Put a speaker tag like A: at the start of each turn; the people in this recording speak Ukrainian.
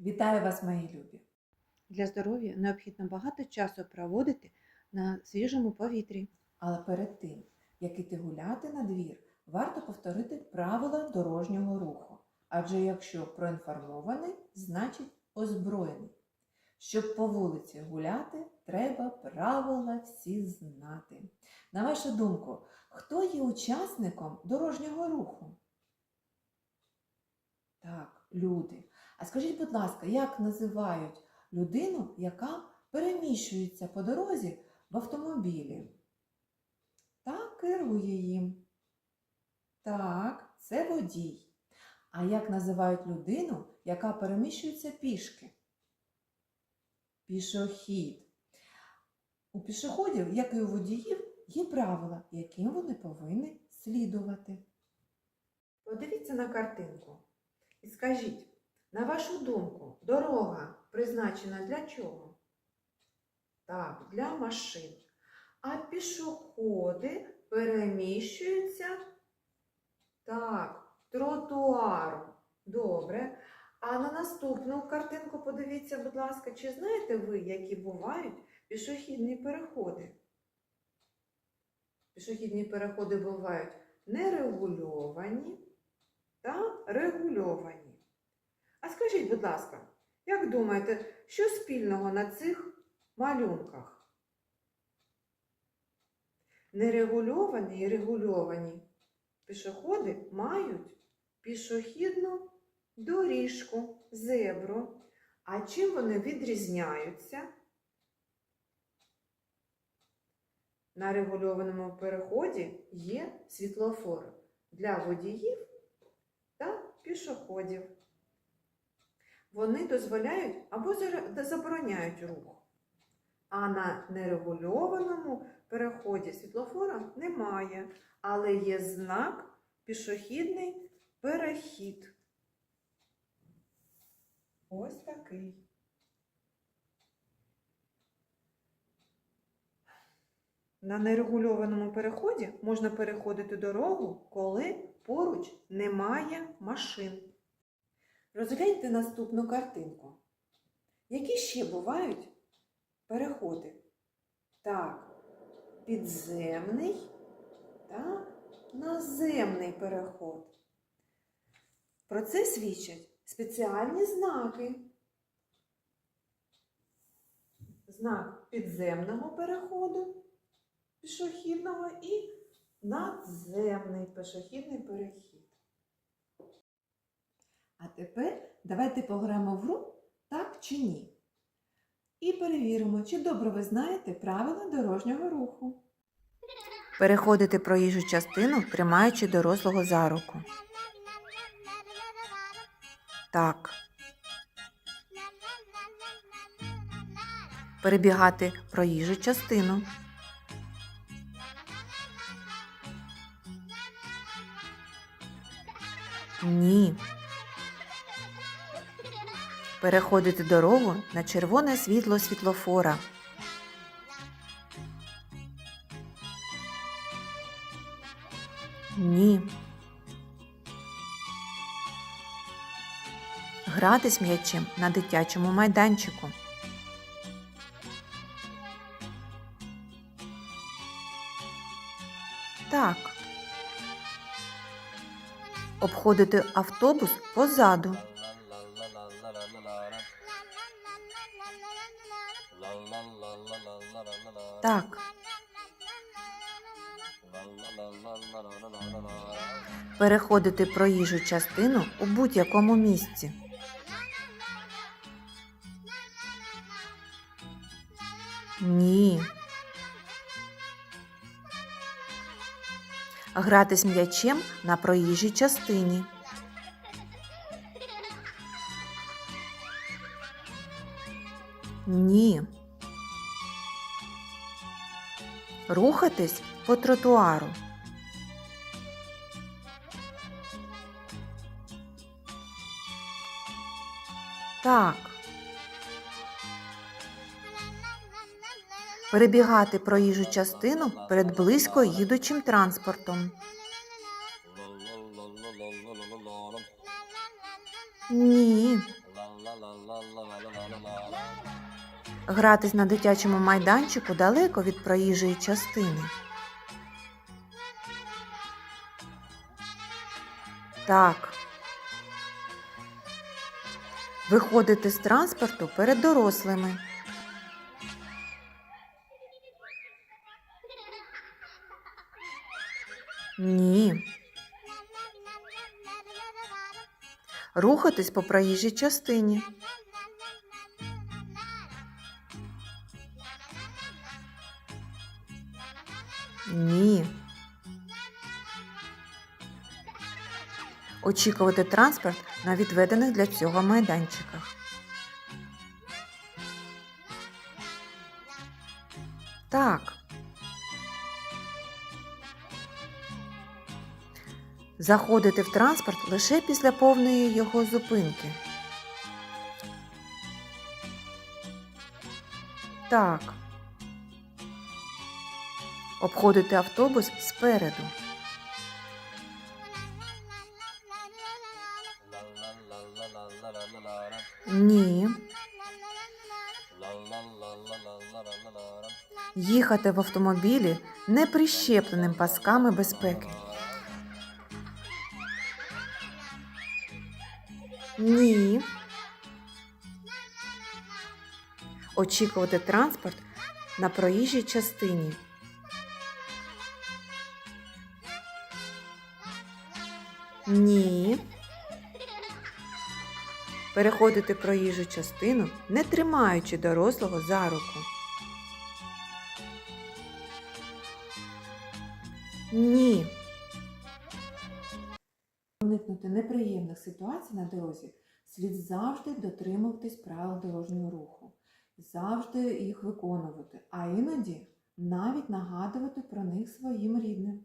A: Вітаю вас, мої любі!
B: Для здоров'я необхідно багато часу проводити на свіжому повітрі.
A: Але перед тим, як іти гуляти на двір, варто повторити правила дорожнього руху. Адже якщо проінформований, значить озброєний. Щоб по вулиці гуляти, треба правила всі знати. На вашу думку, хто є учасником дорожнього руху? Так, люди. А скажіть, будь ласка, як називають людину, яка переміщується по дорозі в автомобілі? Та керує їм. Так, це водій. А як називають людину, яка переміщується пішки? Пішохід. У пішоходів, як і у водіїв, є правила, яким вони повинні слідувати.
B: Подивіться на картинку і скажіть, на вашу думку, дорога призначена для чого? Так, для машин. А пішоходи переміщуються так, тротуаром. Добре. А на наступну картинку подивіться, будь ласка, чи знаєте ви, які бувають пішохідні переходи? Пішохідні переходи бувають нерегульовані та регульовані. А скажіть, будь ласка, як думаєте, що спільного на цих малюнках? Нерегульовані і регульовані пішоходи мають пішохідну доріжку, зебру. А чим вони відрізняються? На регульованому переході є світлофор для водіїв та пішоходів. Вони дозволяють або забороняють рух. А на нерегульованому переході світлофора немає, але є знак пішохідний перехід. Ось такий. На нерегульованому переході можна переходити дорогу, коли поруч немає машин. Розгляньте наступну картинку. Які ще бувають переходи? Так, підземний та наземний переход. Про це свідчать спеціальні знаки. Знак підземного переходу пішохідного і надземний пішохідний перехід.
A: А тепер давайте пограємо в гру так чи ні. І перевіримо, чи добре ви знаєте правила дорожнього руху.
B: Переходити проїжджу частину, тримаючи дорослого за руку. Так. Перебігати проїжджу частину. Ні. Переходити дорогу на червоне світло світлофора. Ні. Грати з м'ячем на дитячому майданчику. Так. Обходити автобус позаду. Так. Переходити проїжджу частину у будь-якому місці. Ні. Грати з м'ячем на проїжджій частині. Ні. Рухатись по тротуару. Так. Перебігати проїжджу частину перед близько їдучим транспортом. Ні. Гратись на дитячому майданчику далеко від проїжджої частини. Так. Виходити з транспорту перед дорослими. Ні. Рухатись по проїжджій частині. Ні. Очікувати транспорт на відведених для цього майданчиках. Так. Заходити в транспорт лише після повної його зупинки. Так. Обходити автобус спереду. Ні. Їхати в автомобілі не прищепленим пасками безпеки. Ні. Очікувати транспорт на проїжджій частині. Ні. Переходити проїжджу частину, не тримаючи дорослого за руку. Ні. Уникнути неприємних ситуацій на дорозі слід завжди дотримуватись правил дорожнього руху, завжди їх виконувати, а іноді навіть нагадувати про них своїм рідним.